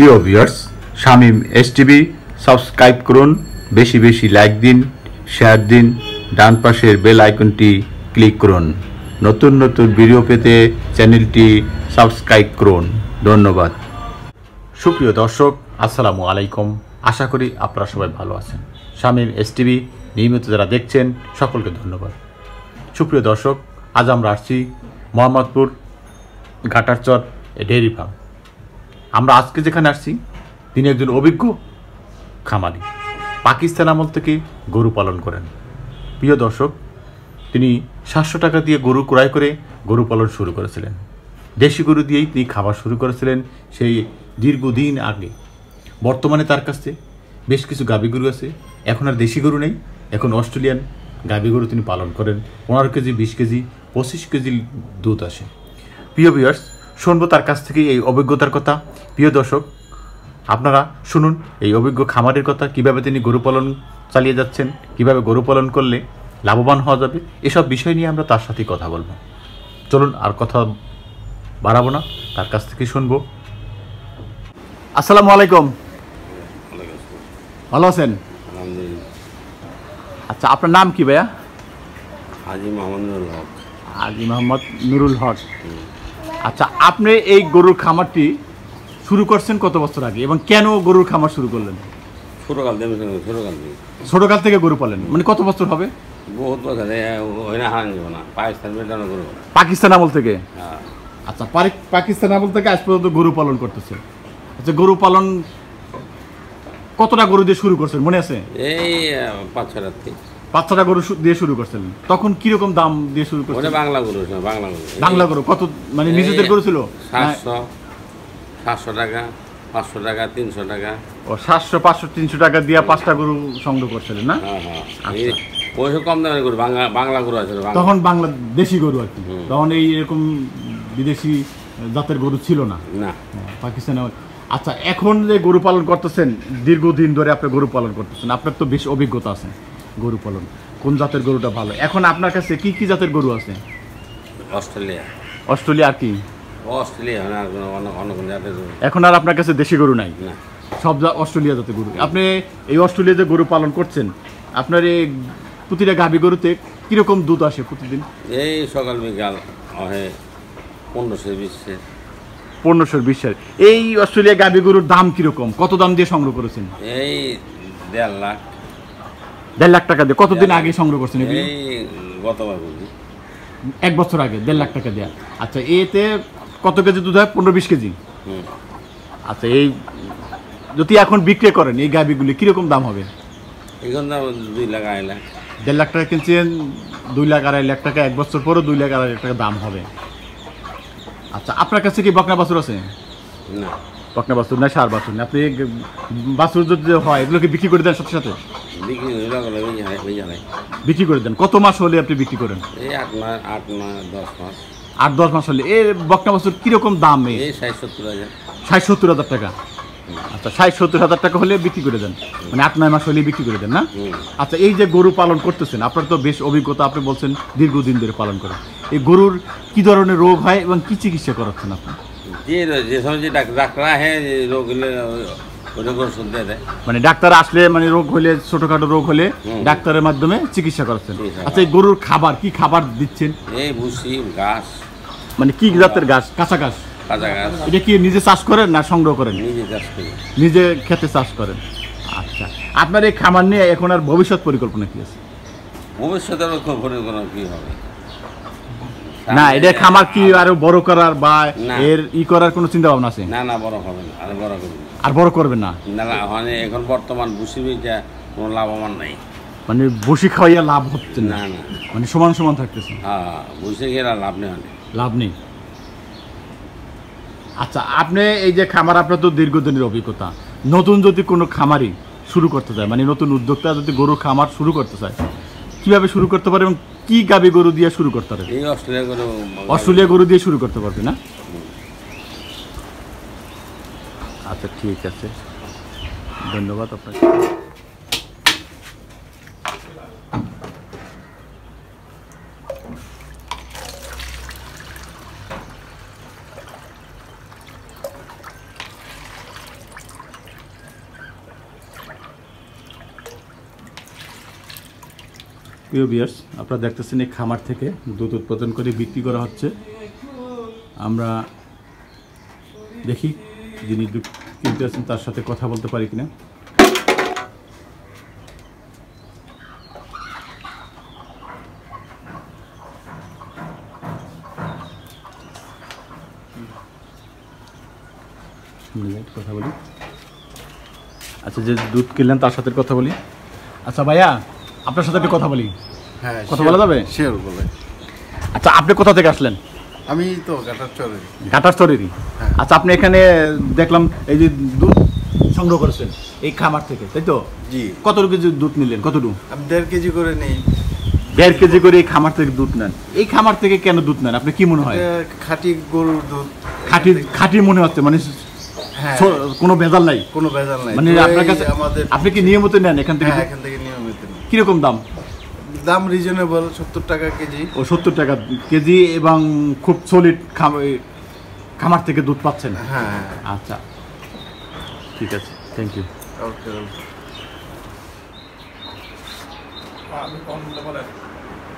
প্রিয় viewers, Shamim S TV subscribe করুন, বেশি বেশি লাইক দিন, শেয়ার দিন, ডান পাশের বেল আইকনটি ক্লিক করুন। নতুন নতুন ভিডিও পেতে চ্যানেলটি সাবস্ক্রাইব করুন। ধন্যবাদ। সুপ্রিয় দর্শক, আসসালামু আলাইকুম। আশা করি আপনারা সবাই ভালো আছেন। শামিম এস টিভি নিয়মিত যারা দেখছেন, সকলকে ধন্যবাদ। সুপ্রিয় দর্শক, আজ আমরা আসছি মোহাম্মদপুর ঘাটারচর ডেয়ারি ফার্ম। আমরা আজকে যেখানে আসছি, তিনি একজন অভিজ্ঞ খামারি। পাকিস্তান আমল থেকে গরু পালন করেন। প্রিয় দর্শক, তিনি সাতশো টাকা দিয়ে গরু ক্রয় করে গরু পালন শুরু করেছিলেন। দেশি গরু দিয়েই তিনি খাবার শুরু করেছিলেন সেই দীর্ঘদিন আগে। বর্তমানে তার কাছে বেশ কিছু গাভী গরু আছে। এখন আর দেশি গরু নেই। এখন অস্ট্রেলিয়ান গাভী গরু তিনি পালন করেন। পনেরো কেজি, বিশ কেজি, পঁচিশ কেজি দুধ আসে। প্রিয় বিয়ার্স শুনব তার কাছ থেকে এই অভিজ্ঞতার কথা। প্রিয় দর্শক আপনারা শুনুন এই অভিজ্ঞ খামারের কথা কীভাবে তিনি গরু পালন চালিয়ে যাচ্ছেন কীভাবে গরু পালন করলে লাভবান হওয়া যাবে এসব বিষয় নিয়ে আমরা তার সাথে কথা বলব। চলুন আর কথা বাড়াবো না তার কাছ থেকে শুনব। আসসালামু আলাইকুম। ভালো আছেন? আচ্ছা আপনার নাম কি ভাইয়া? মাহমুদুল হক। আজি মোহাম্মদ নুরুল হক। আচ্ছা আপনি এই গরুর খামারটি শুরু করছেন কত বছর আগে এবং কেন গরুর খামার শুরু করলেন? ছোটকাল দেবে ছোটকাল থেকে। ছোটকাল থেকে গরু পালেন। মানে কত বছর হবে? বহুত বছর ওই না হারান যাব না পাকিস্তান পাকিস্তান আমল থেকে? হ্যাঁ। আচ্ছা পাকিস্তান আমল থেকে আজ পর্যন্ত গরু পালন করতেছে। আচ্ছা গরু পালন কতটা গরু দিয়ে শুরু করছেন? মনে আছে? এই পাঁচ রাত্রি পাঁচ ছটা গরু দিয়ে শুরু করছেন। তখন কীরকম দাম দিয়ে শুরু করছেন? বাংলা গরু বাংলা গরু। বাংলা গরু। কত মানে নিজেদের গরু ছিল? সাতশো। সাতশো টাকা পাঁচশো টাকা তিনশো টাকা। ও সাতশো পাঁচশো তিনশো টাকা দিয়ে পাঁচটা গরু সংগ্রহ করছিলেন না? হ্যাঁ হ্যাঁ। আচ্ছা। পয়সা কম দামের গরু বাংলা বাংলা গরু আছে তখন বাংলা দেশি গরু আর কি। তখন এই এরকম বিদেশি জাতের গরু ছিল না। না। পাকিস্তানে আচ্ছা এখন যে গরু পালন করতেছেন দীর্ঘদিন ধরে আপনি গরু পালন করতেছেন আপনার তো বেশ অভিজ্ঞতা আছে গরু পালন। কোন জাতের গরুটা ভালো? এখন আপনার কাছে কি কি জাতের গরু আছে? অস্ট্রেলিয়া। অস্ট্রেলিয়া আর কি। অস্ট্রেলিয়া না অন্য অন্য কোনো জাতের গরু। এখন আর আপনার কাছে দেশি গরু নাই? না। সব অস্ট্রেলিয়া জাতের গরু। আপনি এই অস্ট্রেলিয়াতে গরু পালন করছেন আপনার এই প্রতিটা গাভী গরুতে কীরকম দুধ আসে প্রতিদিন? এই সকাল বিকাল হয় পনেরোশো বিশে পনেরোশোর বিশের। এই অস্ট্রেলিয়া গাভী গরুর দাম কীরকম? কত দাম দিয়ে সংগ্রহ করেছেন? এই দেড় লাখ। দেড় লাখ টাকা দিয়ে। কতদিন আগে সংগ্রহ করছেন এগুলি? এই গতবার এক বছর আগে দেড় লাখ টাকা দেয়া। আচ্ছা এতে কত কেজি দুধ হয়? পনেরো বিশ কেজি। আচ্ছা এই যদি এখন বিক্রি করেন এই গাভিগুলি কীরকম দাম হবে? এখন দাম দুই লাখ আড়াই লাখ। দেড় লাখ টাকা কিনছেন দুই লাখ আড়াই লাখ টাকা এক বছর পরও দুই লাখ আড়াই লাখ টাকা দাম হবে। আচ্ছা আপনার কাছে কি বকনা বাছুর আছে? না। বকনা বাছুর না সার বাছুর না। আপনি বাছুর যদি হয় এগুলোকে বিক্রি করে দেন সাথে সাথে? বিক্রি করে দেন। কত মাস হলে আপনি বিক্রি করেন? এই আট মাস আট মাস দশ মাস। আট দশ মাস হলে। এর বকনা বাছুর কীরকম দাম এই ষাট সত্তর হাজার। ষাট সত্তর হাজার টাকা। আচ্ছা ষাট সত্তর হাজার টাকা হলে বিক্রি করে দেন। মানে আট নয় মাস হলে বিক্রি করে দেন না? আচ্ছা এই যে গরু পালন করতেছেন আপনার তো বেশ অভিজ্ঞতা আপনি বলছেন দীর্ঘদিন ধরে পালন করেন। এই গরুর কি ধরনের রোগ হয় এবং কি চিকিৎসা করাচ্ছেন আপনি? যে যে সময় যে ডাক- ডাক্তার রোগ হলে মানে ডাক্তার আসলে মানে রোগ হলে ছোটখাটো রোগ হলে ডাক্তারের মাধ্যমে চিকিৎসা করাচ্ছেন। আচ্ছা এই গরুর খাবার কি খাবার দিচ্ছেন? এই ভুসি ঘাস। মানে কি জাতের গাছ কাঁচা গাছ কাঁচা ঘাস। এটা কি নিজে চাষ করেন না সংগ্রহ করেন? নিজে চাষ করি। নিজে খেতে চাষ করেন। আচ্ছা। আপনার এই খামার নিয়ে এখন আর ভবিষ্যৎ পরিকল্পনা কি আছে? ভবিষ্যতে পরিকল্পনা কি হবে? না এটা খামার কি আরও বড় করার বা এর ই করার কোনো চিন্তা ভাবনা আছে? না না বড় হবে না আর বড় করব। আর বড় করবেন না? না না মানে এখন বর্তমান ভুসি বেচা কোনো লাভবান নাই। মানে বসি খাওয়াইয়া লাভ হচ্ছে না। না না। মানে সমান সমান থাকতেছে। হ্যাঁ ভুসি গেলে লাভ নেই অনেক। লাভ নেই। আচ্ছা আপনি এই যে খামার আপনার তো দীর্ঘদিনের অভিজ্ঞতা। নতুন যদি কোনো খামারি শুরু করতে চায় মানে নতুন উদ্যোক্তা যদি গরুর খামার শুরু করতে চায় কীভাবে শুরু করতে পারে এবং কি গাবি গরু দিয়ে শুরু করতে পারে? অস্ট্রেলিয়া অস্ট্রেলিয়া গরু দিয়ে শুরু করতে পারবে না? আচ্ছা ঠিক আছে। ধন্যবাদ আপনাকে। প্রিয় বিয়ার্স আপনারা দেখতেছেন এই খামার থেকে দুধ উৎপাদন করে বিক্রি করা হচ্ছে। আমরা দেখি যিনি দুধ কিনতে আছেন তার সাথে কথা বলতে পারি কিনা। কথা বলি। আচ্ছা যে দুধ কিনলেন, তার সাথে কথা বলি। আচ্ছা ভাইয়া আপনার সাথে একটু কথা বলি। হ্যাঁ কথা বলা যাবে? শিওর বলে। আচ্ছা আপনি কোথা থেকে আসলেন? আমি তো গাটার চরে ঘাটার স্তরেরই হ্যাঁ। আচ্ছা আপনি এখানে দেখলাম এই যে দুধ সংগ্রহ করেছেন এই খামার থেকে তাই তো? জি। কতটুকু কেজি দুধ নিলেন কতটুকু? আমি দেড় কেজি করে নেই। দেড় কেজি করে এই খামার থেকে দুধ নেন। এই খামার থেকে কেন দুধ নেন? আপনি কি মনে হয়? খাঁটি গরুর দুধ। খাঁটি খাঁটি মনে হচ্ছে মানে হ্যাঁ। কোনো ভেজাল নাই? কোনো ভেজাল নাই। মানে আপনার কাছে আমাদের আপনি কি নিয়মিত নেন এখান থেকে হ্যাঁ এখান থেকে নিয়মিত। কীরকম দাম? দাম রিজনেবল সত্তর টাকা কেজি। ও সত্তর টাকা কেজি এবং খুব সলিড খামার থেকে দুধ পাচ্ছেন? হ্যাঁ। আচ্ছা। ঠিক আছে থ্যাংক ইউ ওকে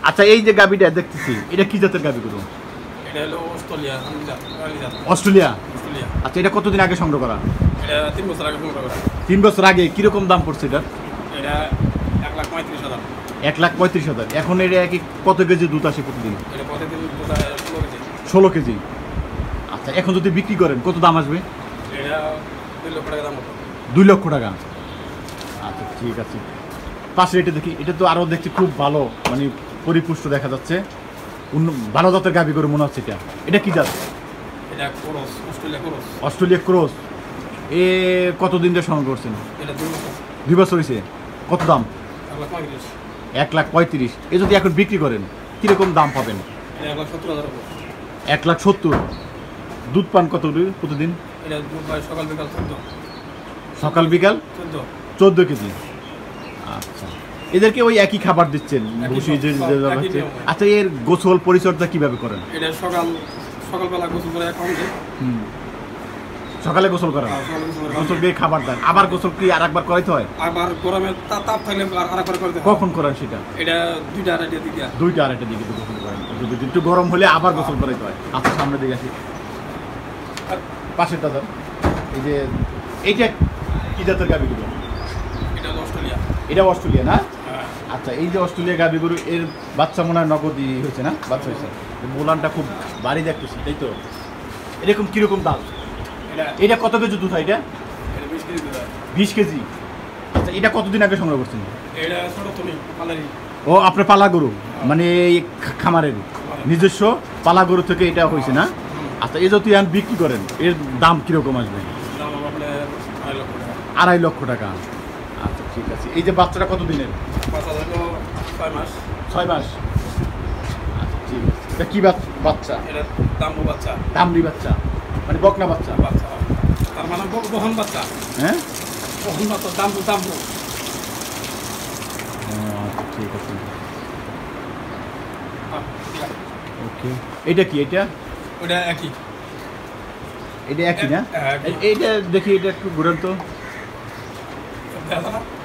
আচ্ছা এই যে গাবিটা দেখতেছি এটা কি জাতের গাবি করুন এটা হলো অস্ট্রেলিয়া আচ্ছা এটা কতদিন আগে সংগ্রহ করা? এটা তিন বছর আগে সংগ্রহ করা। তিন বছর আগে কীরকম দাম পড়ছে এটা এটা এক লাখ পঁয়ত্রিশ হাজার এক লাখ পঁয়ত্রিশ হাজার। এখন এটা কি কত কেজি দুধ আসে প্রতিদিন? ষোলো কেজি। আচ্ছা এখন যদি বিক্রি করেন কত দাম আসবে? দুই লক্ষ টাকা আচ্ছা ঠিক আছে। পাশে এটা দেখি এটা তো আরও দেখছি খুব ভালো মানে পরিপুষ্ট দেখা যাচ্ছে। ভালো জাতের গাবি করে মনে হচ্ছে এটা। এটা কী জাত? অস্ট্রেলিয়া কোরস। এ কতদিন ধরে সংগ্রহ করছেন? দুই বছর। হয়েছে কত দাম? এক লাখ পঁয়ত্রিশ। এ যদি এখন বিক্রি করেন কীরকম দাম পাবেন? এক লাখ সত্তর। দুধ পান কত প্রতিদিন? সকাল বিকাল? চোদ্দ সকাল বিকাল চোদ্দ চোদ্দ কেজি। আচ্ছা। এদেরকে ওই একই খাবার দিচ্ছেন। আচ্ছা এর গোসল পরিচর্যা কীভাবে করেন? এটা সকাল সকালবেলা গোসল করে এক সকালে গোসল করেন সকালে গোসল দিয়ে খাবার দেন। আবার গোসল কি আর একবার করাইতে হয়? আবার গরমে তাপ থাকলে আর আরেকবার করতে কখন করেন সেটা? এটা দুইটা আড়াইটা দিকে। দুইটা আড়াইটা দিকে গোসল করেন। যদি একটু গরম হলে আবার গোসল করাইতে হয়। আচ্ছা সামনে দিকে আসি। পাশের দাদা এই যে এইটা কি জাতের গাবিগুলো এটা অস্ট্রেলিয়া। এটা অস্ট্রেলিয়া না? হ্যাঁ। আচ্ছা এই যে অস্ট্রেলিয়া গাবি গরু এর বাচ্চা মনে হয় নগদই হয়েছে না? বাচ্চা হয়েছে। বোলানটা খুব বাড়ি দেখতেছি তাই তো? এরকম কীরকম দাম? এটা। কত কেজি দুধ হয় এটা? বিশ কেজি আচ্ছা এটা কতদিন আগে সংগ্রহ করছেন? ও আপনার পালা গরু মানে খামারের নিজস্ব পালা গরু থেকে এটা হয়েছে না? আচ্ছা এই যদি আন বিক্রি করেন এর দাম কীরকম আসবে? আড়াই লক্ষ টাকা। আচ্ছা ঠিক আছে। এই যে বাচ্চাটা কত দিনের? ছয় মাস। ছয় মাস। আচ্ছা ঠিক আছে। এটা কি বাচ্চা? এটা বাচ্চা। দামড়ি বাচ্চা। মানে বকনা বাচ্চা। বাচ্চা তার মানে বহন বাচ্চা। হ্যাঁ? বহন বাচ্চা ও, আচ্ছা ঠিক আছে। ওকে। এটা কি এটা? ওটা একই। এটা একই না? হ্যাঁ, এই- এইটা দেখি এটা একটু ঘুরেন তো।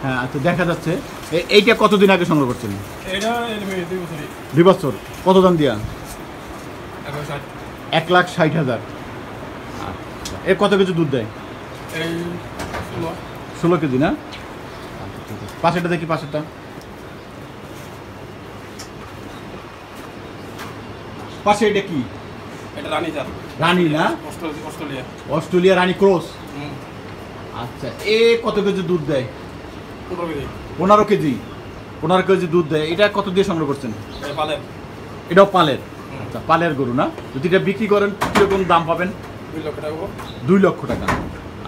হ্যাঁ আচ্ছা দেখা যাচ্ছে। এইটা কতদিন আগে সংগ্রহ করছেন? এটা দুই বছর। কত দাম দিয়া? এক লাখ ষাট হাজার। এর কত কেজি দুধ দেয়? ষোলো। কেজি না? পাশেরটা দেখি পাশেরটা। পাশে এটা কি? এটা রানী জাত। রানী না? অস্ট্রেলিয়া। রানী ক্রস? আচ্ছা এ কত কেজি দুধ দেয়? পনেরো কেজি। পনেরো কেজি। দুধ দেয়। এটা কত দিয়ে সংগ্রহ করছেন? এটা এটাও পালের। আচ্ছা পালের গরু না? যদি এটা বিক্রি করেন কীরকম দাম পাবেন? দুই লক্ষ টাকা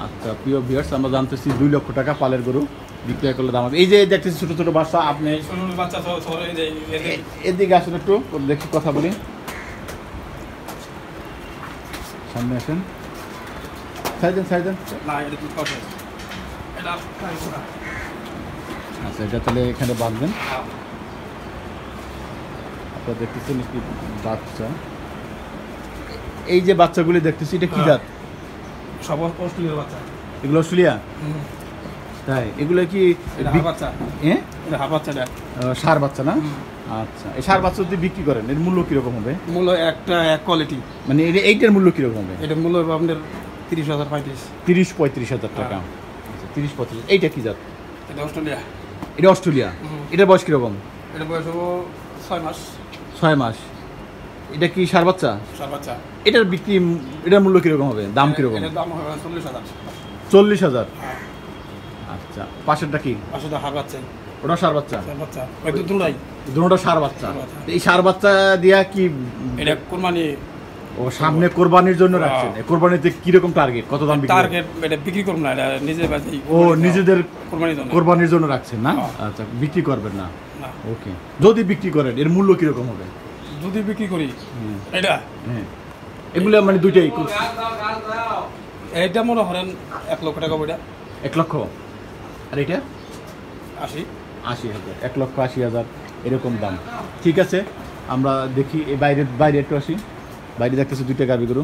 আচ্ছা প্রিয় ভিউয়ার্স আমরা জানতেছি দুই লক্ষ টাকা পালের গরু বিক্রয় করলে দাম এই যে দেখতেছি ছোটো ছোটো বাচ্চা আপনি এদিকে আসেন একটু দেখি কথা বলি। সামনে আসেন। সাইড দেন সাইড। আচ্ছা এটা তাহলে এখানে বাঁধবেন। হ্যাঁ, আপনারা দেখতেছেন একটি বাচ্চা। এই যে বাচ্চাগুলি দেখতেছি এটা কি জাত? সব অস্ট্রেলিয়ার বাচ্চা। এগুলো অস্ট্রেলিয়া? তাই এগুলো কি বাচ্চা। হ্যাঁ এটা হাফ বাচ্চা এটা। সার বাচ্চা না? আচ্ছা এই সার বাচ্চা যদি বিক্রি করেন এর মূল্য কীরকম হবে? মূল্য একটা এক কোয়ালিটি মানে এর- এইটার মূল্য কীরকম হবে? এটা মূল্য হবে আপনার তিরিশ হাজার পঁয়ত্রিশ। তিরিশ পঁয়ত্রিশ হাজার টাকা। আচ্ছা তিরিশ পঁয়ত্রিশ এইটা কি জাত? এটা অস্ট্রেলিয়া। এটা অস্ট্রেলিয়া। এটার বয়স কীরকম? এটা বয়স হব ছয় মাস। ছয় মাস। এটা কি সার বাচ্চা? এটার বিক্রি এটার মূল্য কীরকম হবে? দাম কীরকম? চল্লিশ হাজার। হ্যাঁ। আচ্ছা পাশেরটা কি? ওটা সার বাচ্চা? দুটোটা সার বাচ্চা। এই সার বাচ্চা দিয়া কি এটা কোরবানি ও সামনে কোরবানির জন্য হ্যাঁ। রাখছেন। কোরবানিতে কীরকম টার্গেট কত দাম? টার্গেট এটা বিক্রি করব না এটা নিজে ও নিজেদের কোরবানির জন্য। কোরবানির জন্য রাখছেন না? হ্যাঁ। আচ্ছা বিক্রি করবেন না? ওকে যদি বিক্রি করেন এর মূল্য কীরকম হবে? যদি বিক্রি করি। এটা? এগুলো মানে দুইটাই এইটা মনে করেন এক লক্ষ টাকা বইটা। এক লক্ষ? আর এটা আশি। আশি হাজার। এক লক্ষ আশি হাজার এরকম দাম। ঠিক আছে আমরা দেখি এই বাইরে বাইরে একটু আসি। বাইরে দেখতেছি দুইটা গাবি গরু।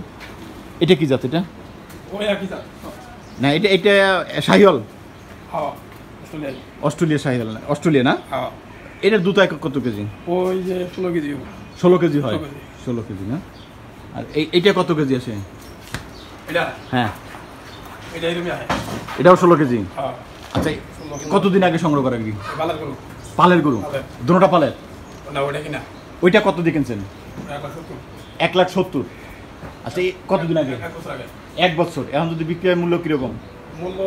এটা কি জাত এটা? না এটা এটা শাহিওয়াল? হ্যাঁ অস্ট্রেলিয়া শাহিওয়াল না? অস্ট্রেলিয়া না? হ্যাঁ। এটার দুটো কত কেজি? ওই যে ষোলো কেজি ষোলো কেজি হয়। 16 কেজি। ষোলো কেজি না? আর এই এইটা কত কেজি আসে? এটা? হ্যাঁ। আছে এটাও ষোলো কেজি? হ্যাঁ। আচ্ছা কতদিন আগে সংগ্রহ করা কি? পালের গরু। দুটোটা পালের। না ওটা কিনা? ওইটা কত দিয়ে কিনছেন? এক লাখ সত্তর। আচ্ছা কতদিন আগে? এক বছর আগে। এক বছর। এখন যদি বিক্রি হয় মূল্য কীরকম? মূল্য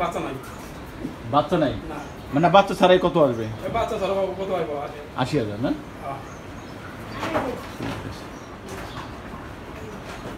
বাচ্চা নাই। বাচ্চা নাই? মানে বাচ্চা ছাড়াই কত আসবে? বাচ্চা ছাড়া কত আছে আশি হাজার না? হ্যাঁ